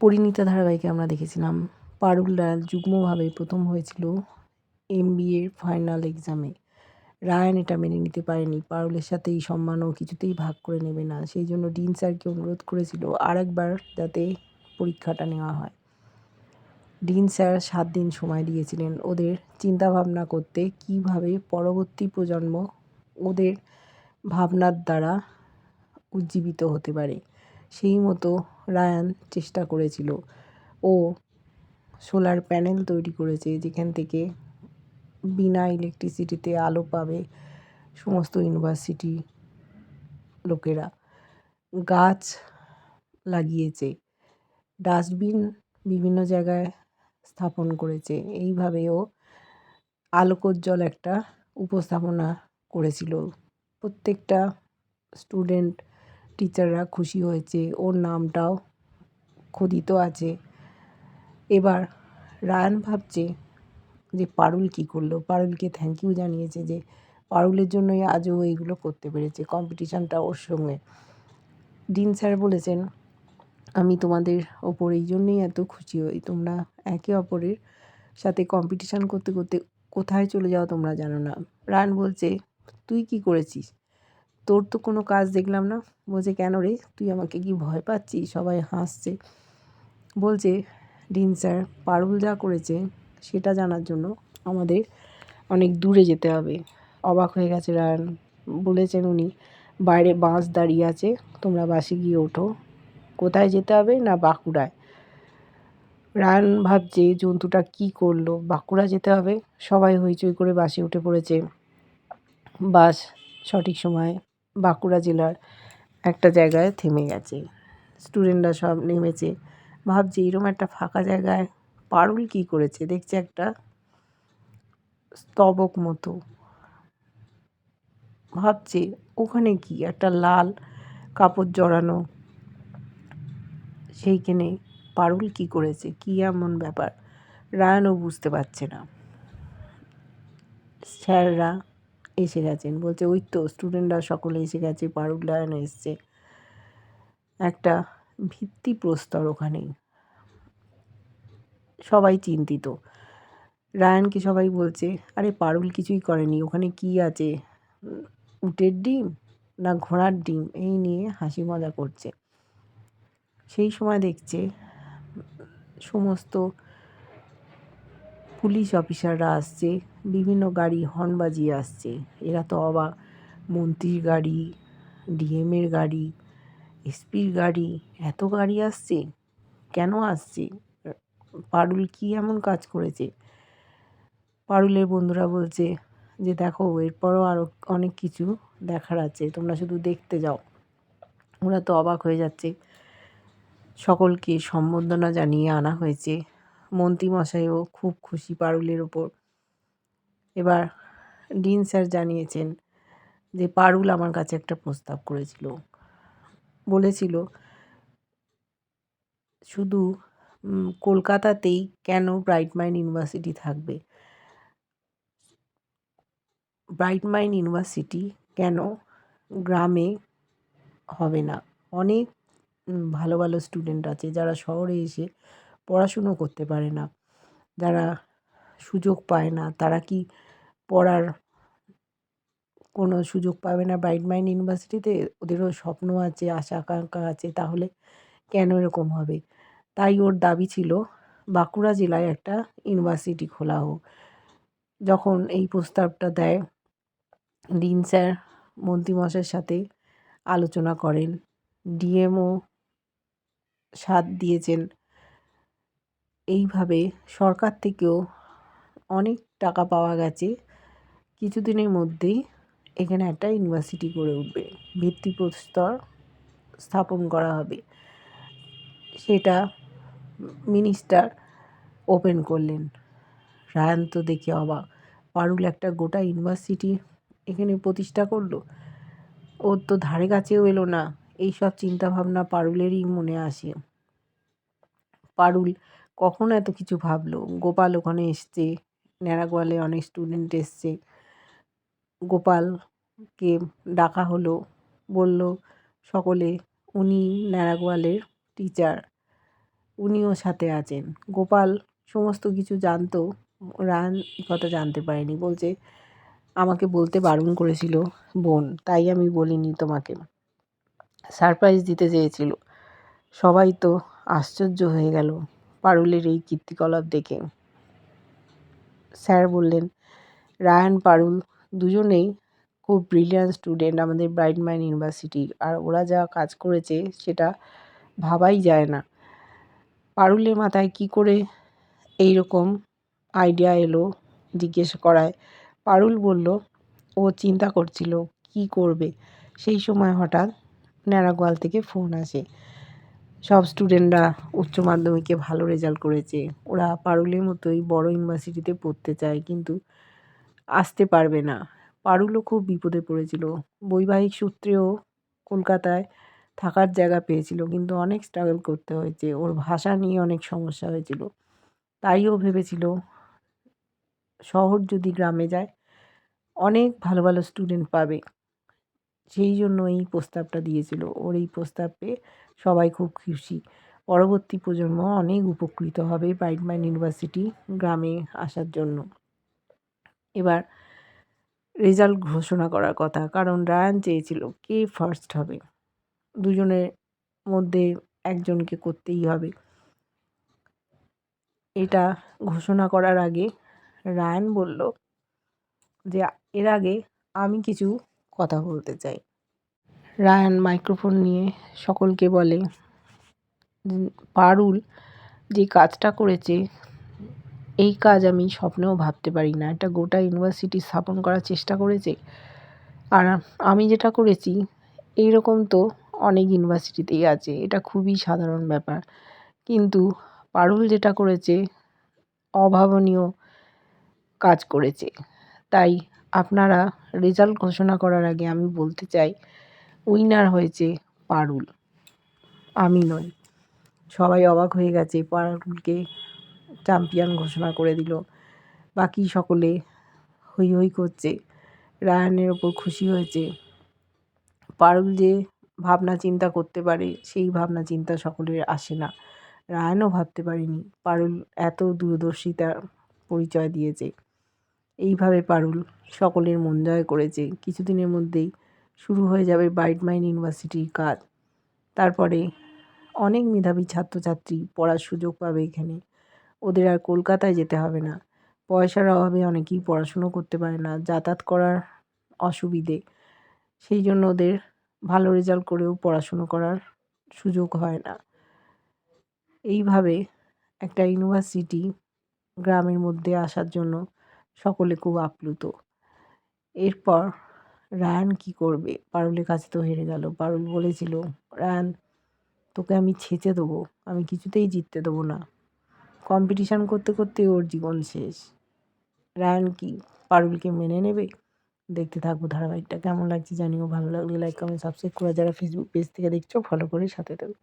পরিণীতা ধারাবাহিকে আমরা দেখেছিলাম। পারুল রায়ান যুগ্মভাবে প্রথম হয়েছিল এম এমবিএর ফাইনাল এক্সামে। রায়ান এটা মেনে নিতে পারেনি। পারুলের সাথে এই সম্মানও কিছুতেই ভাগ করে নেবে না। সেই জন্য ডিন স্যারকে অনুরোধ করেছিল আর একবার যাতে পরীক্ষাটা নেওয়া হয়। ডিন স্যার সাত দিন সময় দিয়েছিলেন ওদের চিন্তাভাবনা করতে কীভাবে পরবর্তী প্রজন্ম ওদের ভাবনার দ্বারা উজ্জীবিত হতে পারে। সেই মতো রায়ান চেষ্টা করেছিল। ও সোলার প্যানেল তৈরি করেছে যেখান থেকে বিনা ইলেকট্রিসিটিতে আলো পাবে সমস্ত ইউনিভার্সিটি লোকেরা। গাছ লাগিয়েছে। ডাস্টবিন বিভিন্ন জায়গায় স্থাপন করেছে। এইভাবেও আলোকোজ্জ্বল একটা উপস্থাপনা করেছিল। প্রত্যেকটা স্টুডেন্ট টিচাররা খুশি হয়েছে, ওর নামটাও খোদিত আছে। এবার রায়ান ভাবছে যে পারুল কী করল? পারুলকে থ্যাংক ইউ জানিয়েছে যে পারুলের জন্যই আজও এইগুলো করতে পেরেছে কম্পিটিশানটা ওর সঙ্গে। ডিন স্যার বলেছেন, আমি তোমাদের ওপর এই জন্যই এত খুশি হই। তোমরা একে অপরের সাথে কম্পিটিশান করতে করতে কোথায় চলে যাও তোমরা জানো না। রান বলছে, তুই কি করেছিস? তোর তো কোনো কাজ দেখলাম না। বলছে, কেন রে? তুই আমাকে কি ভয় পাচ্ছিস? সবাই হাসছে। বলছে ডিন স্যার, পারুল যা করেছে সেটা জানার জন্য আমাদের অনেক দূরে যেতে হবে। অবাক হয়ে গেছে রায়ন বলেছেন উনি, বাইরে বাস দাঁড়িয়ে আছে, তোমরা বাসে গিয়ে ওঠো। কোথায় যেতে হবে না বাঁকুড়ায়? রায়ন ভাবছে, জন্তুটা কি করল? বাঁকুড়া যেতে হবে? সবাই হইচই করে বাসে উঠে পড়েছে। বাস সঠিক সময়ে বাঁকুড়া জেলার একটা জায়গায় থেমে গেছে। স্টুডেন্টরা সব নেমেছে। ভাবছে এরকম একটা ফাঁকা জায়গায় পারুল কী করেছে? দেখছে একটা স্তবক মতো। ভাবছে ওখানে কি? একটা লাল কাপড় জড়ানো। সেইখানে পারুল কি করেছে? কি এমন ব্যাপার? রায়ানও বুঝতে পারছে না। স্যাররা এসে গেছেন। বলছে, ওই তো স্টুডেন্টরা সকলে এসে গেছে, পারুল রায়ান এসছে। একটা ভিত্তি প্রস্তর ওখানেই সবাই চিন্তিত। রায়ানকে সবাই বলছে, আরে, পারুল কিছুই করেনি, ওখানে কি আছে? উটের ডিম না ঘোড়ার ডিম? এই নিয়ে হাসি মজা করছে। সেই সময় দেখছে, সমস্ত পুলিশ অফিসাররা আসছে। বিভিন্ন গাড়ি হর্ন বাজিয়ে আসছে। এরা তো অবাক। মন্ত্রীর গাড়ি ডিএমের গাড়ি, এসপির গাড়ি, এত গাড়ি আসছে। কেন আসছে? পারুল কী এমন কাজ করেছে? পারুলের বন্ধুরা বলছে যে, দেখো, এরপরও আরও অনেক কিছু দেখার আছে। তোমরা শুধু দেখতে যাও। ওরা তো অবাক হয়ে যাচ্ছে। সকলকে সম্বর্ধনা জানিয়ে আনা হয়েছে। মন্ত্রীমশাইও খুব খুশি পারুলের ওপর। এবার ডিন স্যার জানিয়েছেন যে পারুল আমার কাছে একটা প্রস্তাব করেছিল। বলেছিল, শুধু কলকাতাতেই কেন ব্রাইট মাইন্ড ইউনিভার্সিটি থাকবে? ব্রাইট মাইন্ড ইউনিভার্সিটি কেন গ্রামে হবে না? অনেক ভালো ভালো স্টুডেন্ট আছে যারা শহরে এসে পড়াশুনো করতে পারে না, যারা সুযোগ পায় না, তারা কি পড়ার কোনো সুযোগ পাবে না। ব্রাইট মাইন্ড ইউনিভার্সিটিতে ওদেরও স্বপ্ন আছে, আশা আকাঙ্ক্ষা আছে, তাহলে কেন এরকম হবে? তাই ওর দাবি ছিল, বাঁকুড়া জেলায় একটা ইউনিভার্সিটি খোলা হোক। যখন এই প্রস্তাবটা দেয়, ডিন স্যার মন্ত্রীমশাইয়ের সাথে আলোচনা করেন। ডিএমও সাথ দিয়েছেন। এইভাবে সরকার থেকেও অনেক টাকা পাওয়া গেছে। কিছুদিনের মধ্যেই এখানে একটা ইউনিভার্সিটি গড়ে উঠবে। ভিত্তিপ্রস্তর স্থাপন করা হবে। সেটা মিনিস্টার ওপেন করলেন। রায়ান তো দেখে অবাক। পারুল একটা গোটা ইউনিভার্সিটি এখানে প্রতিষ্ঠা করল? ওর তো ধারে কাছেও এলো না। এই সব চিন্তাভাবনা পারুলেরই মনে আসে। পারুল কখন এত কিছু ভাবলো? গোপাল ওখানে এসছে ন্যাড়াগোয়ালে অনেক স্টুডেন্ট এসছে। গোপালকে ডাকা হলো, বলল, সকলে উনি ন্যাড়াগোয়ালের টিচার উনিও সাথে আছেন। গোপাল সমস্ত কিছু জানতো রায়ান এ কথা জানতে পারেনি। বলছে, আমাকে বলতে বারণ করেছিল বোন, তাই আমি বলিনি তোমাকে। সারপ্রাইজ দিতে চেয়েছিল। সবাই তো আশ্চর্য হয়ে গেল পারুলের এই কীর্তিকলাপ দেখে। স্যার বললেন, রায়ান, পারুল দুজনেই খুব ব্রিলিয়ান্ট স্টুডেন্ট আমাদের ব্রাইট মাইন্ড ইউনিভার্সিটির আর ওরা যা কাজ করেছে সেটা ভাবাই যায় না। পারুলের মাথায় কি করে এই রকম আইডিয়া এলো জিজ্ঞেস করায়। পারুল বলল, ও চিন্তা করছিল, কি করবে? সেই সময় হঠাৎ ন্যাড়াগোয়াল থেকে ফোন আসে। সব স্টুডেন্টরা উচ্চ মাধ্যমিকে ভালো রেজাল্ট করেছে। ওরা পারুলের মতোই বড় ইউনিভার্সিটিতে পড়তে চায়, কিন্তু আসতে পারবে না। পারুলও খুব বিপদে পড়েছিল। বৈবাহিক সূত্রেও কলকাতায় থাকার জায়গা পেয়েছিল, কিন্তু অনেক স্ট্রাগল করতে হয়েছে। ওর ভাষা নিয়ে অনেক সমস্যা হয়েছিল। তাইও ভেবেছিল, শহর যদি গ্রামে যায়, অনেক ভালো ভালো স্টুডেন্ট পাবে। সেই জন্য এই প্রস্তাবটা দিয়েছিল। ওর এই প্রস্তাব পেয়ে সবাই খুব খুশি। পরবর্তী প্রজন্ম অনেক উপকৃত হবে ব্রাইট ইউনিভার্সিটি গ্রামে আসার জন্য। এবার রেজাল্ট ঘোষণা করার কথা। কারণ রায়ান চেয়েছিল কে ফার্স্ট হবে। দুজনের মধ্যে একজনকে করতেই হবে। এটা ঘোষণা করার আগে রায়ান বলল যে, এর আগে আমি কিছু কথা বলতে চাই। রায়ান মাইক্রোফোন নিয়ে সকলকে বলে পারুল যে কাজটা করেছে এই কাজ আমি স্বপ্নেও ভাবতে পারি না। একটা গোটা ইউনিভার্সিটি স্থাপন করার চেষ্টা করেছে। আর আমি যেটা করেছি এই রকম তো অনেক ইউনিভার্সিটিতেই আছে, এটা খুবই সাধারণ ব্যাপার। কিন্তু পারুল যেটা করেছে, অভাবনীয় কাজ করেছে। তাই আপনারা রেজাল্ট ঘোষণা করার আগে আমি বলতে চাই, উইনার হয়েছে পারুল। আমি নই। সবাই অবাক হয়ে গেছে পারুলকে চ্যাম্পিয়ন ঘোষণা করে দিল। বাকি সকলে হৈ হৈ করছে। রায়ানের ওপর খুশি হয়েছে। পারুল যে ভাবনা চিন্তা করতে পারে, সেই ভাবনা চিন্তা সকলের আসে না। রায়ানও ভাবতে পারেনি। পারুল এত দূরদর্শিতার পরিচয় দিয়েছে। এইভাবে পারুল সকলের মন জয় করেছে। কিছুদিনের মধ্যেই শুরু হয়ে যাবে ব্রাইট মাইন্ড ইউনিভার্সিটির কাজ। তারপরে অনেক মেধাবী ছাত্রছাত্রী পড়ার সুযোগ পাবে এখানে। ওদের আর কলকাতায় যেতে হবে না। পয়সার অভাবে অনেকেই পড়াশুনো করতে পারে না, যাতায়াত করার অসুবিধে। সেই জন্য ওদের ভালো রেজাল্ট করেও পড়াশুনো করার সুযোগ হয় না। এইভাবে একটা ইউনিভার্সিটি গ্রামের মধ্যে আসার জন্য সকলে খুব আপ্লুত। এরপর রায়ান কি করবে? পারুলের কাছে তো হেরে গেল। পারুল বলেছিল, রায়ান, তোকে আমি ছেঁচে দেবো। আমি কিছুতেই জিততে দেবো না। কম্পিটিশান করতে করতে ওর জীবন শেষ। রায়ন কি পারুলকে মেনে নেবে? দেখতে থাকব ধারাবাহিকটা। কেমন লাগছে জানিও। ভালো লাগলে লাইক কমেন্ট সাবস্ক্রাইব করে যারা ফেসবুক পেজ থেকে দেখছ ফলো করে সাথে থাকো।